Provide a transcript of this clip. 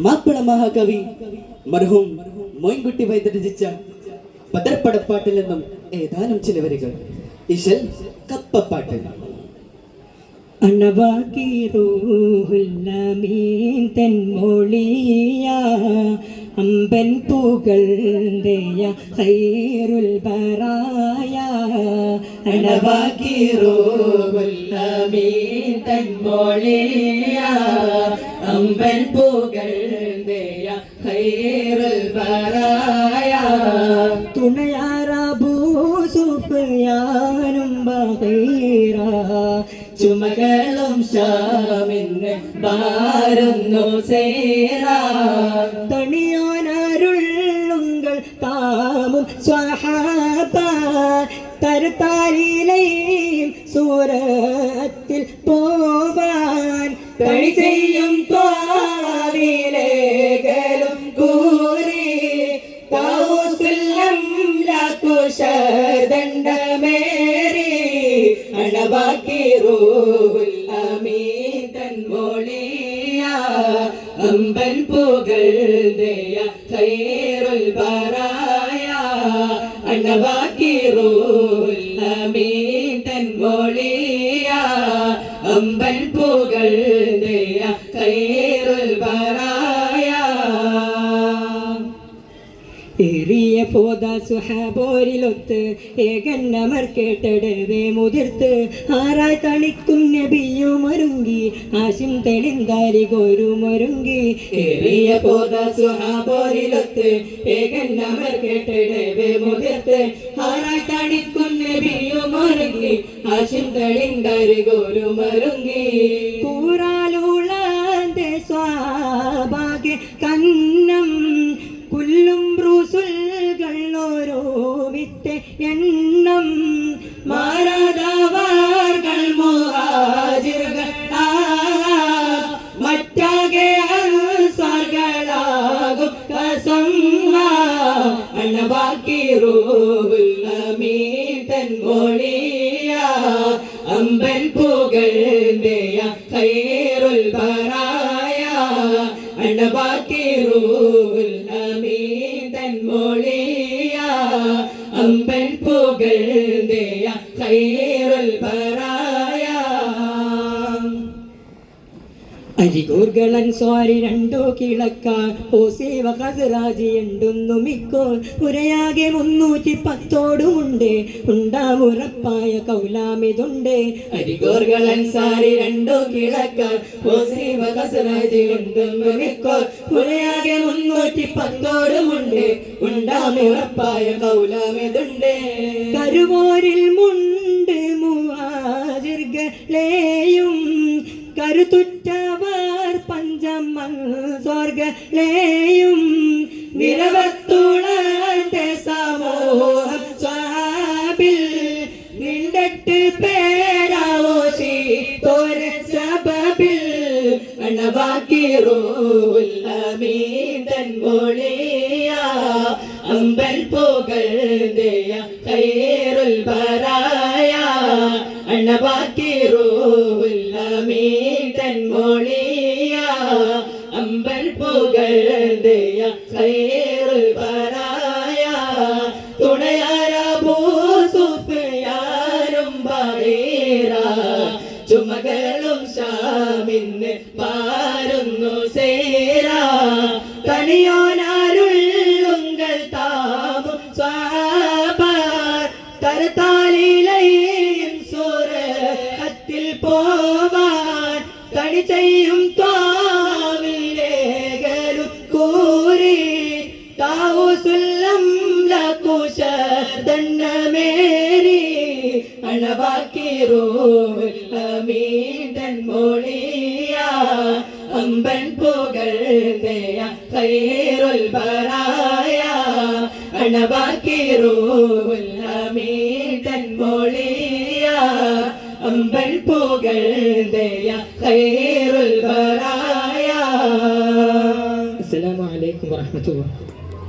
മാപ്പിള മഹാകവി മർഹൂം മോയിൻകുട്ടി വൈദ്യ രചിച്ച പതർപ്പടപ്പാട്ടിൽ നിന്നും ഏതാനും ചില വരികൾ. ഇശൽ കപ്പപ്പാട്ട് അണവാക്കി റൂഹുല്ലാമീൻ തെൻമൊഴിയ അമ്പൻ പൂകളുടെയ ഹൈറുൽ ബറായ. അണവാക്കി റൂഹുല്ലമീൻ തെൻമൊഴിയ അമ്പൻ പൂകളുടെയ ഹൈറുൽ ബറായ. തുണയാറാബൂ ബഹീറ ചുമകളും ശാമിന്ന് പാരുന്നു സേന. തണിയോനരുള്ളുങ്കൾ താമും സ്വഹാപ. തരുത്താലിലെയും സൂരത്തിൽ പോവാൻ. തണി ചെയ്യും ത്വാവിലേകലും അമ്പൻ പുകഴ്തയ ഖൈറുൽ ബറായ. അണവാക്കി റൂഹുൽ അമീൻ തൻ മോളിയ അമ്പൻ പുകഴ്തയ ഖൈറുൽ ബറായ. ഏറിയ സുഹാബോരിലൊത്ത് ഏകന്നമർ കേട്ടടവേ മുതിർത്ത്. ആറായി തണിക്കും നബിയുമൊരുങ്ങി ആശിം തെളിന്താരി ഗോരുമൊരുങ്ങി ഏറിയ പോതാ സുഹാബോരിലൊത്ത് ഏകന്നമർ കേട്ടടവേ മുതിർത്ത്. ആറായി തണിക്കും നബിയുമൊരുങ്ങി ആശിം തെളിന്താരി ഗോരുമൊരുങ്ങി വിത്ത് എണ്ണം മാരാതാവാർകൾ ആ മറ്റാകെ അൻസാർകളാകും കസമ്മ. അണവാക്കി റൂഹുൽ അമീൻ തൻ മോളിയ അമ്പൻ പുകഴ്ന്തയ ഖൈറുൽ ബറായ. അണവാക്കി റൂഹുൽ അമീൻ തൻ മോളിയ അമ്പൻ പുകഴ്ന്തയ അരികൂർകളൻ സ്വാരി രണ്ടു ഓ സേവ ഹസറാജി ഉണ്ടെന്നു മിക്കോൾ പുരയാകെ മുന്നൂറ്റി പത്തോടുമുണ്ട് ഉണ്ടാമുറപ്പായ കൗലാമിതുണ്ട്. അരികൂർകളൻ സാരി രണ്ടു ഓ സേവ ഹസറാജി ഉണ്ടെന്നു മിക്കോൾ പുരയാകെ മുന്നൂറ്റി പത്തോടുമുണ്ട് ഉണ്ടാമുറപ്പായ കൗലാമിതുണ്ട്. കരുവോരിൽ മുണ്ട് മുവാജിർഗലേയും പഞ്ചമൻ സ്വർഗലെയും നിരവത്തുളന്റെ സമൂഹം സ്വാബിൽ നിണ്ടട്ട് പേരാവോ ശീതോര സബബിൽ അണവാക്കി റൂല്ലമീതൻ മോളിയ. അമ്പൽ പുകഴ്തയ കയറുൽ ബറായ. അണവാക്കി റൂല്ലമീതൻ മോളിയ. അമ്പൽ പുകഴ്തയ ഖൈറുൽ ബറായ തുണയാര ഭൂസുഫിയാരും ചുമകളും ഷാമിന്ന് പാരുന്നു സേര. തനിയോനാരുള്ളുങ്കൾ താമും സ്വാപാർ. തരത്താലിലയും സൂരത്തിൽ പോവാൻ തണി ചെയ്യും ത്വാവിലേകലും ദണ്ണമേരി അണവാക്കി റൂഹമീതൻ മോളിയ അമ്പൻ പുകഴ്തയ ഖൈറുൽ ബറായ അണവാക്കി റൂഹമീതൻ മോളിയ അമ്പൻ പുകഴ്തയ ഖൈറുൽ ബറായ അസ്സലാമു അലൈക്കും വറഹ്മത്തുള്ളാഹി